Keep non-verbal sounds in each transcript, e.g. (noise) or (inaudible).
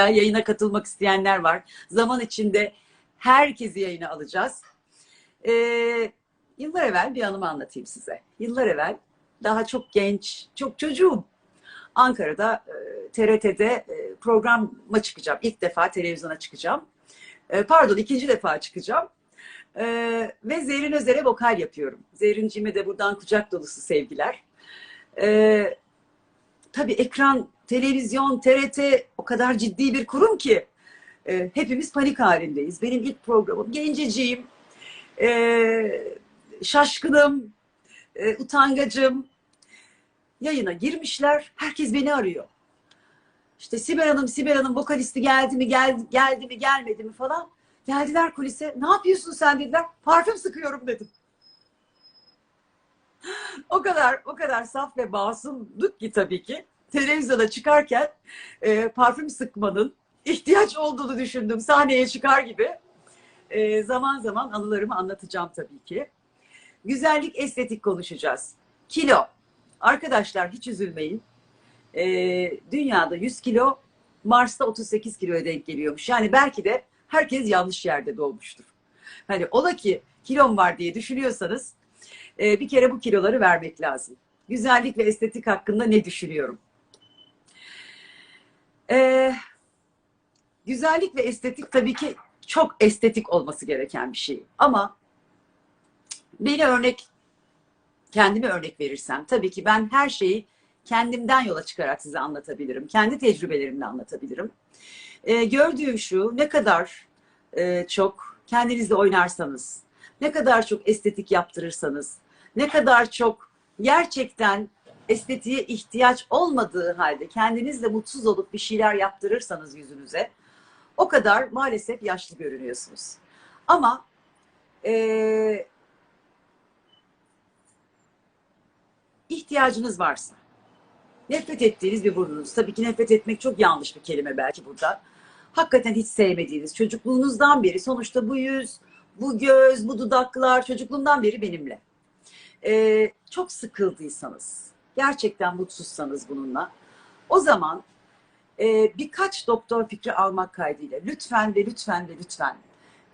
yayına katılmak isteyenler var. Zaman içinde herkesi yayına alacağız. Ee, yıllar evvel bir anımı anlatayım size. Yıllar evvel daha çok genç, çok çocuğum. Ankara'da e, TRT'de e, programa çıkacağım. İlk defa televizyona çıkacağım. E, pardon ikinci defa çıkacağım. E, ve Zerrin Özer'e vokal yapıyorum. Zerrinciğime de buradan kucak dolusu sevgiler. Tabii ekran, televizyon, TRT o kadar ciddi bir kurum ki e, hepimiz panik halindeyiz. Benim ilk programım genceciyim, e, şaşkınım, e, utangacım. Yayına girmişler, herkes beni arıyor. İşte Sibel Hanım, Sibel Hanım vokalisti geldi mi, geldi, geldi mi, gelmedi mi falan. Geldiler kulise. Ne yapıyorsun sen dediler. Parfüm sıkıyorum dedim. (gasps) o kadar o kadar saf ve masumduk ki tabii ki. Televizyona çıkarken e, parfüm sıkmanın ihtiyaç olduğunu düşündüm. Sahneye çıkar gibi. E, zaman zaman anılarımı anlatacağım tabii ki. Güzellik, estetik konuşacağız. Kilo. Arkadaşlar hiç üzülmeyin. E, dünyada 100 kilo, Mars'ta 38 kiloya denk geliyormuş. Yani belki de herkes yanlış yerde doğmuştur. Hani ola ki kilom var diye düşünüyorsanız e, bir kere bu kiloları vermek lazım. Güzellik ve estetik hakkında ne düşünüyorum? E, güzellik ve estetik tabii ki çok estetik olması gereken bir şey. Ama beni örnek, kendime örnek verirsem tabii ki ben her şeyi kendimden yola çıkarak size anlatabilirim. Kendi tecrübelerimle anlatabilirim. E, gördüğüm şu, ne kadar e, çok kendinizle oynarsanız, ne kadar çok estetik yaptırırsanız, ne kadar çok gerçekten estetiğe ihtiyaç olmadığı halde kendinizle mutsuz olup bir şeyler yaptırırsanız yüzünüze, o kadar maalesef yaşlı görünüyorsunuz. Ama e, ihtiyacınız varsa, nefret ettiğiniz bir burnunuz, tabii ki nefret etmek çok yanlış bir kelime belki burada. Hakikaten hiç sevmediğiniz, çocukluğunuzdan beri sonuçta bu yüz, bu göz, bu dudaklar çocukluğumdan beri benimle. Ee, çok sıkıldıysanız, gerçekten mutsuzsanız bununla, o zaman e, birkaç doktor fikri almak kaydıyla lütfen ve lütfen ve lütfen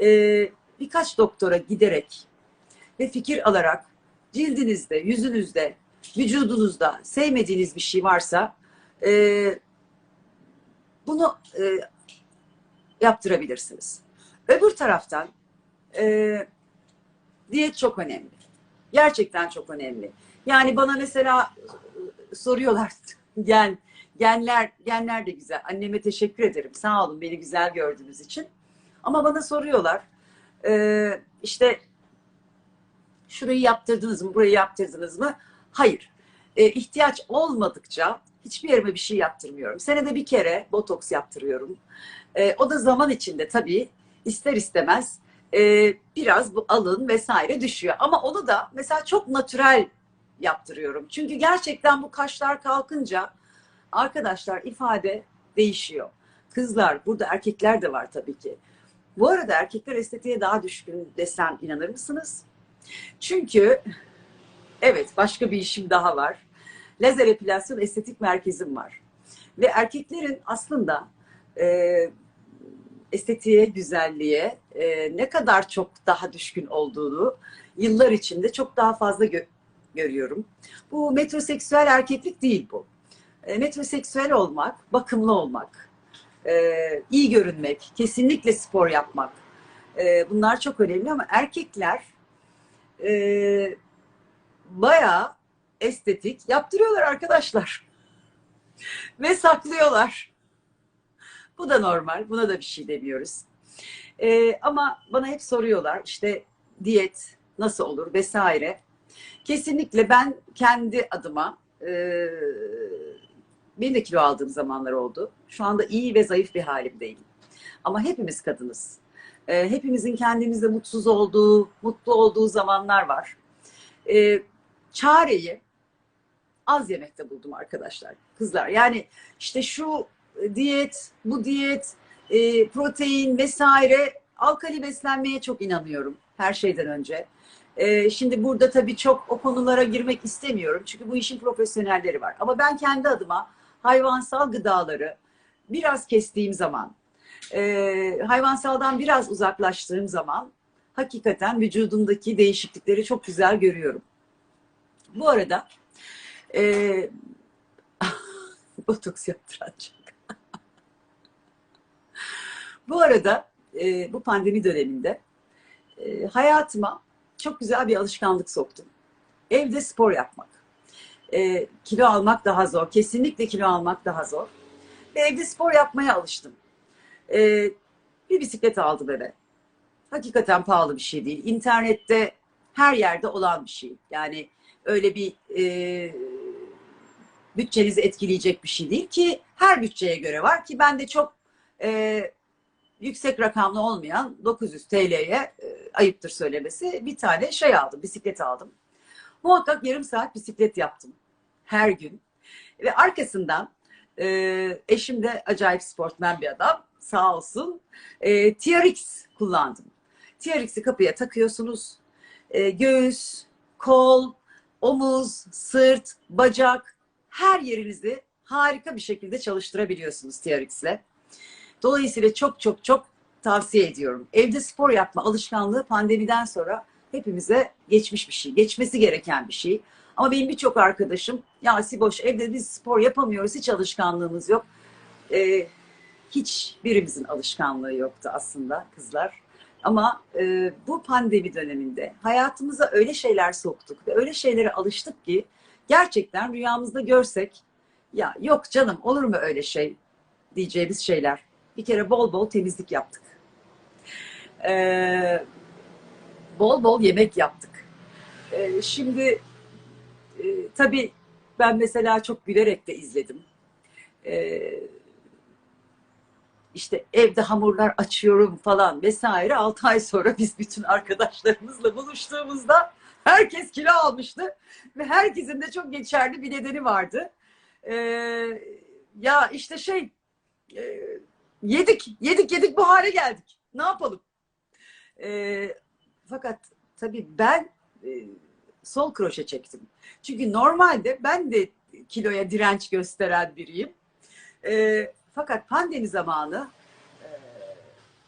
e, birkaç doktora giderek ve fikir alarak cildinizde, yüzünüzde, vücudunuzda sevmediğiniz bir şey varsa e, bunu e, yaptırabilirsiniz. Öbür taraftan e, diyet çok önemli. Gerçekten çok önemli. Yani bana mesela soruyorlar (laughs) gen genler genler de güzel. Anneme teşekkür ederim. Sağ olun beni güzel gördüğünüz için. Ama bana soruyorlar. E, işte şurayı yaptırdınız mı, burayı yaptırdınız mı? Hayır. E, ihtiyaç olmadıkça hiçbir yerime bir şey yaptırmıyorum. Senede bir kere botoks yaptırıyorum. E, o da zaman içinde tabii ister istemez e, biraz bu alın vesaire düşüyor. Ama onu da mesela çok natürel yaptırıyorum. Çünkü gerçekten bu kaşlar kalkınca arkadaşlar ifade değişiyor. Kızlar, burada erkekler de var tabii ki. Bu arada erkekler estetiğe daha düşkün desem inanır mısınız? Çünkü evet başka bir işim daha var. Lazer epilasyon estetik merkezim var. Ve erkeklerin aslında e, estetiğe, güzelliğe e, ne kadar çok daha düşkün olduğunu yıllar içinde çok daha fazla gö- görüyorum. Bu metroseksüel erkeklik değil bu. E, metroseksüel olmak, bakımlı olmak, e, iyi görünmek, kesinlikle spor yapmak. E, bunlar çok önemli ama erkekler e, bayağı estetik yaptırıyorlar arkadaşlar. (laughs) Ve saklıyorlar. Bu da normal. Buna da bir şey demiyoruz. Ee, ama bana hep soruyorlar işte diyet nasıl olur vesaire. Kesinlikle ben kendi adıma e, benim de kilo aldığım zamanlar oldu. Şu anda iyi ve zayıf bir halimdeyim. Ama hepimiz kadınız. E, hepimizin kendimizde mutsuz olduğu, mutlu olduğu zamanlar var. E, çareyi az yemekte buldum arkadaşlar. Kızlar yani işte şu diyet, bu diyet, e, protein vesaire alkali beslenmeye çok inanıyorum her şeyden önce. E, şimdi burada tabii çok o konulara girmek istemiyorum. Çünkü bu işin profesyonelleri var. Ama ben kendi adıma hayvansal gıdaları biraz kestiğim zaman, e, hayvansaldan biraz uzaklaştığım zaman hakikaten vücudumdaki değişiklikleri çok güzel görüyorum. Bu arada e, (laughs) botoks yaptıracak. bu arada e, bu pandemi döneminde e, hayatıma çok güzel bir alışkanlık soktum. Evde spor yapmak. E, kilo almak daha zor. Kesinlikle kilo almak daha zor. Ve evde spor yapmaya alıştım. E, bir bisiklet aldım eve. Hakikaten pahalı bir şey değil. İnternette her yerde olan bir şey. Yani öyle bir e, bütçenizi etkileyecek bir şey değil ki her bütçeye göre var ki ben de çok e, yüksek rakamlı olmayan 900 TL'ye e, ayıptır söylemesi bir tane şey aldım, bisiklet aldım. Muhakkak yarım saat bisiklet yaptım her gün. Ve arkasından e, eşim de acayip sportmen bir adam sağ olsun. E, TRX kullandım. TRX'i kapıya takıyorsunuz. Göğüs, kol, omuz, sırt, bacak her yerinizi harika bir şekilde çalıştırabiliyorsunuz TRX'le. Dolayısıyla çok çok çok tavsiye ediyorum. Evde spor yapma alışkanlığı pandemiden sonra hepimize geçmiş bir şey. Geçmesi gereken bir şey. Ama benim birçok arkadaşım ya Siboş evde biz spor yapamıyoruz. Hiç alışkanlığımız yok. Ee, hiç birimizin alışkanlığı yoktu aslında kızlar. Ama e, bu pandemi döneminde hayatımıza öyle şeyler soktuk ve öyle şeylere alıştık ki gerçekten rüyamızda görsek ya yok canım olur mu öyle şey diyeceğimiz şeyler. Bir kere bol bol temizlik yaptık. Ee, bol bol yemek yaptık. Ee, şimdi e, tabii ben mesela çok gülerek de izledim. Ee, işte evde hamurlar açıyorum falan vesaire. 6 ay sonra (laughs) biz bütün arkadaşlarımızla buluştuğumuzda herkes kilo almıştı ve herkesin de çok geçerli bir nedeni vardı. Ee, ya işte şey e, yedik, yedik, yedik bu hale geldik. Ne yapalım? Ee, fakat tabii ben e, sol kroşe çektim. Çünkü normalde ben de kiloya direnç gösteren biriyim. E, fakat pandemi zamanı e,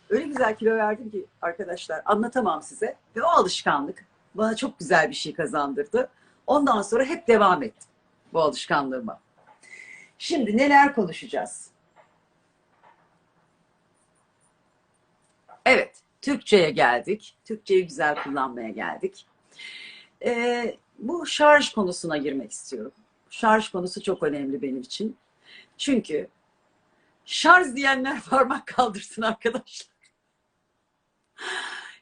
öyle güzel kilo verdim ki arkadaşlar anlatamam size. Ve o alışkanlık bana çok güzel bir şey kazandırdı. Ondan sonra hep devam ettim bu alışkanlığıma. Şimdi neler konuşacağız? Evet, Türkçe'ye geldik. Türkçeyi güzel kullanmaya geldik. Ee, bu şarj konusuna girmek istiyorum. Şarj konusu çok önemli benim için. Çünkü şarj diyenler (laughs) parmak kaldırsın arkadaşlar.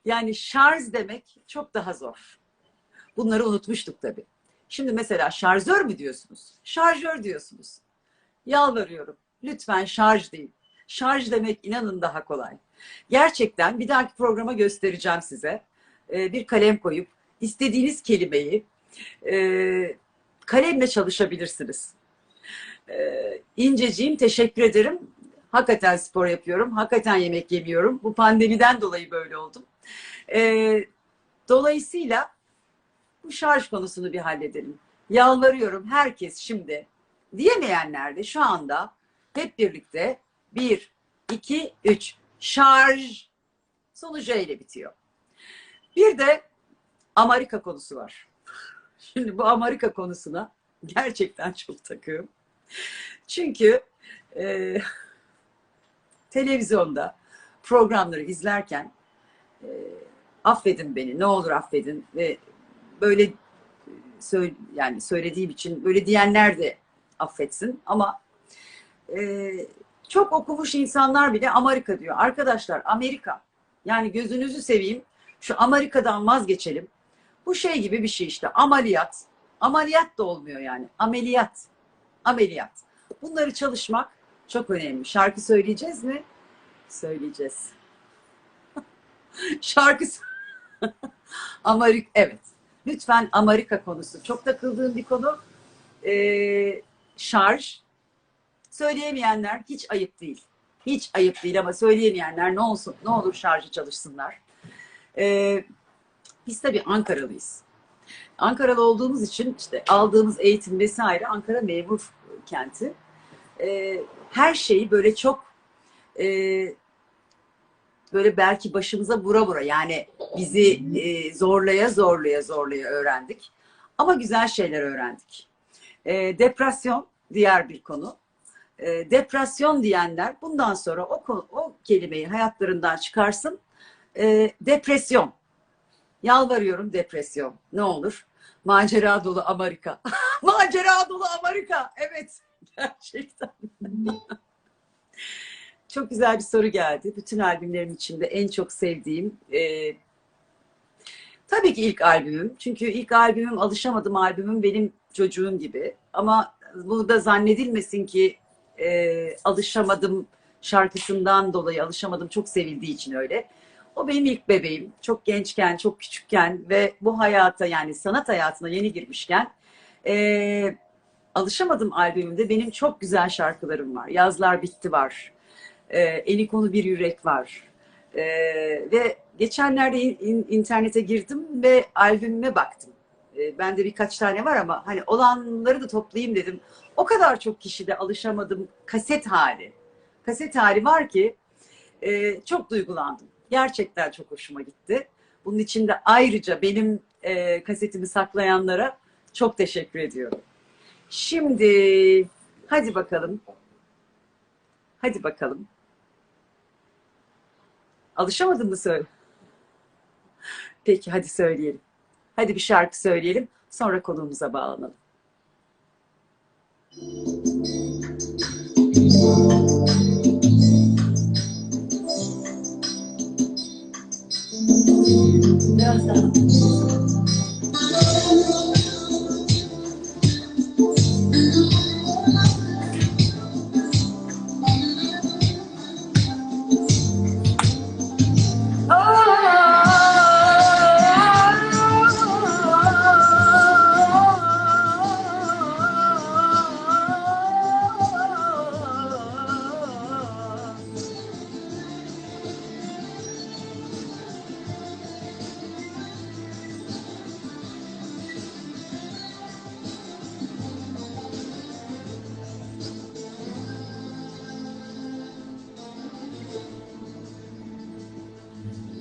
Yani şarj demek çok daha zor. Bunları unutmuştuk tabii. Şimdi mesela şarjör mü diyorsunuz? Şarjör diyorsunuz. Yalvarıyorum. Lütfen şarj deyin. Şarj demek inanın daha kolay. Gerçekten bir dahaki programa göstereceğim size. Ee, bir kalem koyup istediğiniz kelimeyi e, kalemle çalışabilirsiniz. Ee, İnceciğim teşekkür ederim. Hakikaten spor yapıyorum. Hakikaten yemek yemiyorum. Bu pandemiden dolayı böyle oldum. Ee, dolayısıyla bu şarj konusunu bir halledelim. Yalvarıyorum herkes şimdi diyemeyenler de şu anda hep birlikte bir, iki, üç şarj sonucu ile bitiyor. Bir de Amerika konusu var. (laughs) Şimdi bu Amerika konusuna gerçekten çok takığım. Çünkü e, (laughs) televizyonda programları izlerken e, affedin beni, ne olur affedin ve böyle söyle, yani söylediğim için böyle diyenler de affetsin ama e, çok okumuş insanlar bile Amerika diyor. Arkadaşlar Amerika yani gözünüzü seveyim şu Amerika'dan vazgeçelim. Bu şey gibi bir şey işte ameliyat. Ameliyat da olmuyor yani. Ameliyat. Ameliyat. Bunları çalışmak çok önemli. Şarkı söyleyeceğiz mi? Söyleyeceğiz. (laughs) Şarkı (laughs) Amerika evet. Lütfen Amerika konusu. Çok takıldığım bir konu. Ee, şarj. Söyleyemeyenler hiç ayıp değil. Hiç ayıp değil ama söyleyemeyenler ne olsun ne olur şarjı çalışsınlar. Ee, biz tabii Ankaralıyız. Ankaralı olduğumuz için işte aldığımız eğitim vesaire Ankara memur kenti. Ee, her şeyi böyle çok e, böyle belki başımıza vura vura yani bizi e, zorlaya zorlaya zorlaya öğrendik. Ama güzel şeyler öğrendik. E, depresyon diğer bir konu. E, depresyon diyenler bundan sonra o, o kelimeyi hayatlarından çıkarsın. E, depresyon. Yalvarıyorum depresyon. Ne olur? Macera dolu Amerika. (laughs) Macera dolu Amerika. Evet. (laughs) Gerçekten. (laughs) çok güzel bir soru geldi. Bütün albümlerim içinde en çok sevdiğim e, tabii ki ilk albümüm. Çünkü ilk albümüm Alışamadım albümüm benim çocuğum gibi. Ama bu da zannedilmesin ki e, Alışamadım şarkısından dolayı Alışamadım çok sevildiği için öyle. O benim ilk bebeğim. Çok gençken, çok küçükken ve bu hayata yani sanat hayatına yeni girmişken e, Alışamadım albümünde benim çok güzel şarkılarım var. Yazlar Bitti var. E, Enikonu Bir Yürek var. E, ve geçenlerde in- in- internete girdim ve albümüme baktım. E, bende birkaç tane var ama hani olanları da toplayayım dedim. O kadar çok kişide alışamadım kaset hali. Kaset hali var ki e, çok duygulandım. Gerçekten çok hoşuma gitti. Bunun için de ayrıca benim e, kasetimi saklayanlara çok teşekkür ediyorum. Şimdi hadi bakalım. Hadi bakalım. Alışamadın mı söyle? Peki hadi söyleyelim. Hadi bir şarkı söyleyelim. Sonra konuğumuza bağlanalım. Biraz daha.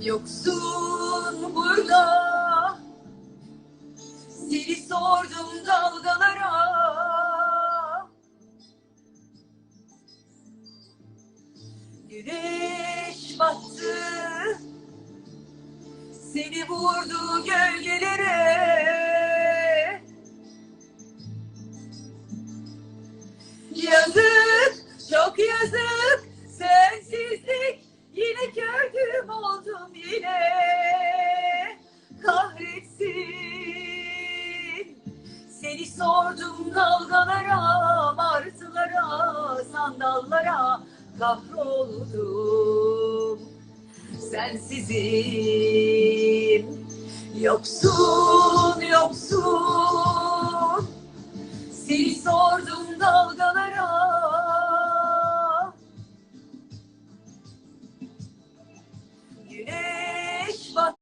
Yoksun burada. Seni sordum dalgalara. Güneş battı. Seni vurdu gölgelere. Yazık, çok yazık. Sensizlik Yine gördüm yine Kahretsin. Seni sordum dalgalara Martılara, sandallara Kahroldum. Sensizim. Yoksun, yoksun. Seni sordum dalgalara